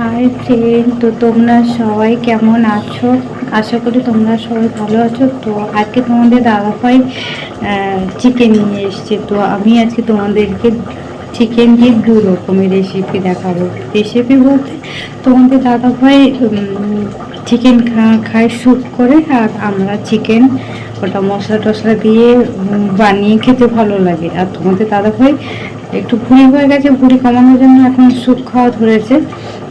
Hi friend তো তোমরা সবাই কেমন আছো? আশা করি তোমরা সবাই ভালো আছো। তো আজকে তোমাদের দাদাভাই চিকেন নিয়ে এসছে। তো আমি আজকে তোমাদেরকে চিকেন দিয়ে দু রকমের রেসিপি দেখাবো। রেসিপি বলতে তোমাদের দাদাভাই চিকেন খায় স্যুপ করে আর আমরা চিকেন ওটা মশলা টশলা দিয়ে বানিয়ে খেতে ভালো লাগে। আর তোমাদের দাদাভাই একটু ভুঁড়ি হয়ে গেছে ভুঁড়ি কমানোর জন্য এখন স্যুপ খাওয়া ধরেছে।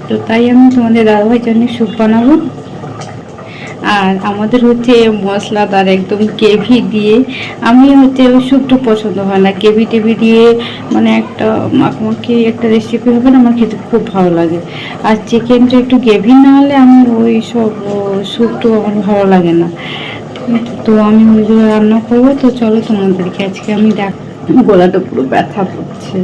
তো তাই আমি তোমাদের দাদাভাই জন্য স্যুপ বানাবো। আর আমাদের হচ্ছে মশলাদার একদম কেভি দিয়ে, আমি হচ্ছে স্যুপটা পছন্দ হয় না। কেভি টেভি দিয়ে মানে একটা মাখামাখি একটা রেসিপি হবে না, আমার খেতে খুব ভালো লাগে। আর চিকেনটা একটু গ্রেভি না হলে আমি ওই সব স্যুপটা আমার ভালো লাগে না। তো আমি ওইগুলো রান্না করব। তো চলো তোমাদেরকে আজকে আমি দেখ গলাটা পুরো ব্যথা করছে।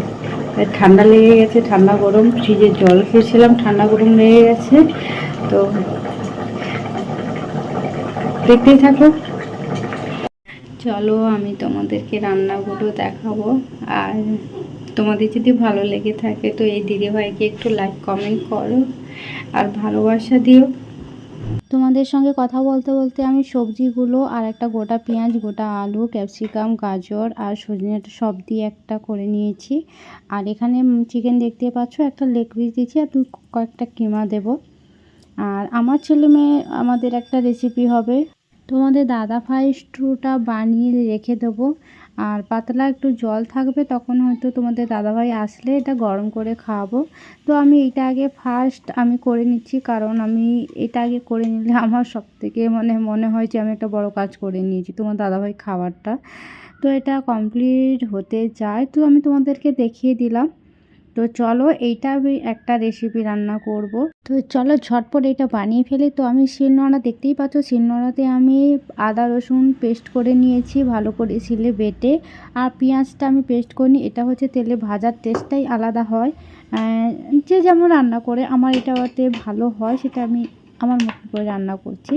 তাই ঠান্ডা লেগে গেছে, ঠান্ডা গরম, ফ্রিজে জল খেয়েছিলাম, ঠান্ডা গরম লেগে গেছে। তো দেখতেই থাকো। চলো, আমি তোমাদেরকে রান্নাগুলো দেখাবো। আর তোমাদের যদি ভালো লেগে থাকে, তো এই দিদিভাইকে একটু লাইক কমেন্ট করো। আর ভালোবাসা দিও। তোমাদের সঙ্গে কথা বলতে বলতে আমি সবজিগুলো আর একটা গোটা পেঁয়াজ, গোটা আলু, ক্যাপসিকাম, গাজর আর সজনে সব দিয়ে একটা করে নিয়েছি। আর এখানে চিকেন দেখতে পাচ্ছ, একটা লেগ পিস দিয়েছি আর দু কয়েকটা কিমা দেব। আর আমার ছেলে মেয়ে, আমাদের একটা রেসিপি হবে। তোমাদের দাদা ভাই স্ট্রুটা বানিয়ে রেখে দেবো। আর পাতলা একটু জল থাকবে, তখন হয়তো তোমাদের দাদাভাই আসলে এটা গরম করে খাওয়াবো। তো আমি এটা আগে ফার্স্ট আমি করে নিচ্ছি, কারণ আমি এটা আগে করে নিলে আমার সব থেকে মানে মনে হয় যে আমি একটা বড় কাজ করে নিয়েছি তোমার দাদাভাই খাবারটা। তো এটা কমপ্লিট হতে যায় তো আমি তোমাদেরকে দেখিয়ে দিলাম। তো চলো এইটা আমি একটা রেসিপি রান্না করব। তো চলো ঝটপট এটা বানিয়ে ফেলি। তো আমি শিলনোড়া, দেখতেই পাচ্ছ শিলনোড়াতে আমি আদা, রসুন পেস্ট করে নিয়েছি ভালো করে শিলে বেটে। আর পেঁয়াজটা আমি পেস্ট করিনি, এটা হচ্ছে তেলে ভাজার টেস্টটাই আলাদা হয়। যে যেমন রান্না করে, আমার এটাতে ভালো হয়, সেটা আমি আমার মতো করে রান্না করছি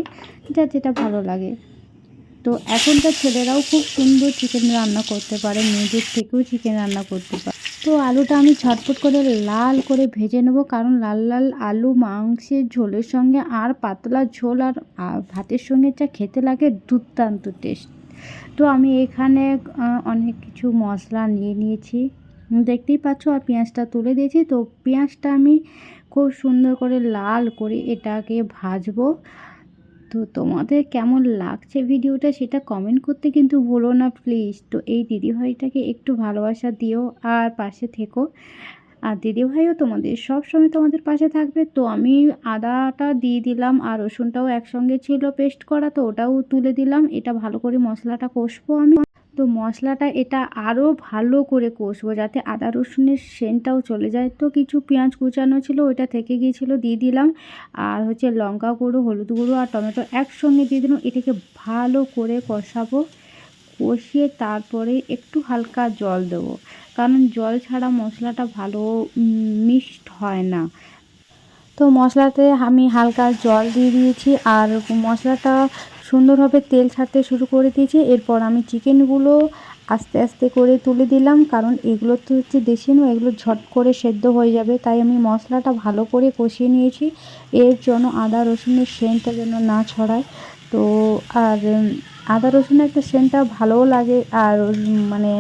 যা যেটা ভালো লাগে। তো এখনকার ছেলেরাও খুব সুন্দর চিকেন রান্না করতে পারে মেয়েদের থেকেও চিকেন রান্না করতে পারে। তো আলুটা আমি ঝটপট করে লাল করে ভেজে নেব। কারণ লাল লাল আলু মাংসের ঝোলের সঙ্গে আর পাতলা ঝোল আর ভাতের সঙ্গে যা খেতে লাগে দুর্দান্ত টেস্ট। তো আমি এখানে অনেক কিছু মশলা নিয়ে নিয়েছি। দেখতেই পাচ্ছ, আর পেঁয়াজটা তুলে দিয়েছি। তো পেঁয়াজটা আমি খুব সুন্দর করে লাল করে এটাকে ভাজবো। তো তোমাদের কেমন লাগছে ভিডিওটা সেটা কমেন্ট করতে কিন্তু ভুলো না প্লিজ তো এই দিদিভাইটাকে একটু ভালোবাসা দিও আর পাশে থেকো। আর দিদিভাইও তোমাদের সব সময় তোমাদের পাশে থাকবে। তো আমি আদাটা দিয়ে দিলাম আর রসুনটাও একসঙ্গে ছিল পেস্ট করা, তো ওটাও তুলে দিলাম। এটা ভালো করে মশলাটা কষবো আমি। তো মশলাটা এটা আরও ভালো করে কষবো যাতে আদা রসুনের সেন্টটাও চলে যায়। তো কিছু পেঁয়াজ কুচানো ছিল, ওইটা থেকে গিয়েছিল, দিয়ে দিলাম। আর হচ্ছে লঙ্কা গুঁড়ো, হলুদ গুঁড়ো আর টমেটো একসঙ্গে দিয়ে দিলাম। এটাকে ভালো করে কষাবো। কষিয়ে তারপরে একটু হালকা জল দেবো। কারণ জল ছাড়া মশলাটা ভালো মিক্সড হয় না। তো মশলাতে আমি হালকা জল দিয়ে দিয়েছি। আর মশলাটা সুন্দরভাবে তেল ছাড়তে শুরু করে দিয়েছি। এরপর আমি চিকেনগুলো আস্তে আস্তে করে তুলে দিলাম, কারণ এগুলো তো হচ্ছে দেশি নয়, এগুলো ঝট করে সেদ্ধ হয়ে যাবে, তাই আমি মশলাটা ভালো করে কষিয়ে নিয়েছি। এর জন্য আদা, রসুনের সেন্টটা যেন না ছড়ায়। তো আর আদা, রসুনের একটা সেন্টটা ভালোও লাগে, আর মানে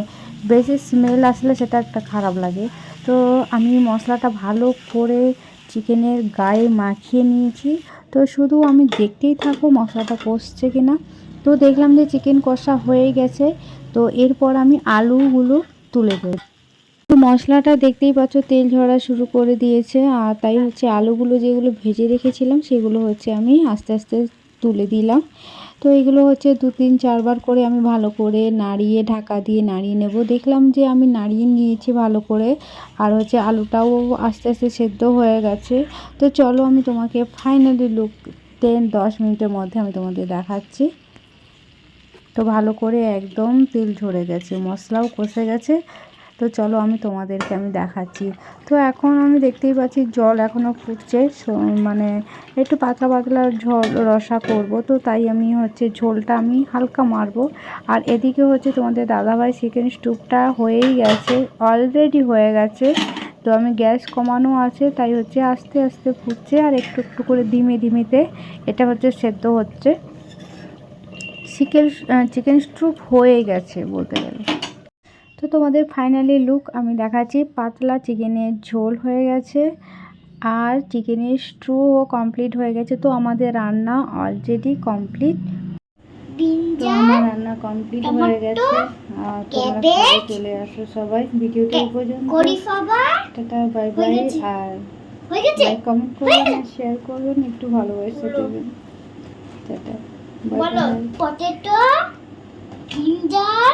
বেশি স্মেল আসলে সেটা একটা খারাপ লাগে। তো আমি মশলাটা ভালো করে চিকেনের গায়ে মাখিয়ে নিয়েছি। তো শুধু আমি দেখতেই থাকব মশলাটা কষছে কিনা। তো দেখলাম যে চিকেন কষা হয়ে গেছে। তো এরপর আমি আলুগুলো তুলে দেব তো মশলাটা দেখতেই পাচ্ছ তেল ঝরা শুরু করে দিয়েছে। আর তাই হচ্ছে আলুগুলো যেগুলো ভেজে রেখেছিলাম, সেগুলো হচ্ছে আমি আস্তে আস্তে তুলে দিলাম। তো এগুলো হচ্ছে দু তিন চারবার করে আমি ভালো করে নাড়িয়ে, ঢাকা দিয়ে নাড়িয়ে নেব। দেখলাম যে আমি নাড়িয়ে নিয়েছি ভালো করে। আর হচ্ছে আলুটাও আস্তে আস্তে সেদ্ধ হয়ে গেছে। তো চলো আমি তোমাকে ফাইনালি লুক টেন দশ মিনিটের মধ্যে আমি তোমাদের দেখাচ্ছি। তো ভালো করে একদম তেল ঝরে গেছে, মশলাও কষে গেছে। তো চলো আমি তোমাদেরকে আমি দেখাচ্ছি। তো এখন আমি দেখতেই পাচ্ছি জল এখনও ফুটছে মানে একটু পাতলা পাতলা ঝোল রসা করব, তো তাই আমি হচ্ছে ঝোলটা আমি হালকা মারবো। আর এদিকে হচ্ছে তোমাদের দাদাভাই চিকেন স্টুপটা হয়েই গেছে অলরেডি হয়ে গেছে। তো আমি গ্যাস কমানো আছে, তাই হচ্ছে আস্তে আস্তে ফুটছে আর একটু একটু করে ধিমে ধিমেতে এটা হচ্ছে সেদ্ধ হচ্ছে। চিকেন চিকেন স্টুপ হয়ে গেছে বলতে গেলে। তো তোমাদের ফাইনালি লুক আমি দেখাচ্ছি। পাতলা চিকেনের ঝোল হয়ে গেছে আর চিকেনের স্ট্রুও কমপ্লিট হয়ে গেছে। তো আমাদের রান্না অলরেডি কমপ্লিট তো আমার রান্না কমপ্লিট হয়ে গেছে। আর তোমরা চলে আসো সবাই ভিডিওটা পর্যন্ত। টাটা বাই বাই আর লাইক কমেন্ট করবেন আর শেয়ার করবেন একটু ভালোবাসা দেবেন। টাটা বলো পটেটো জিঞ্জার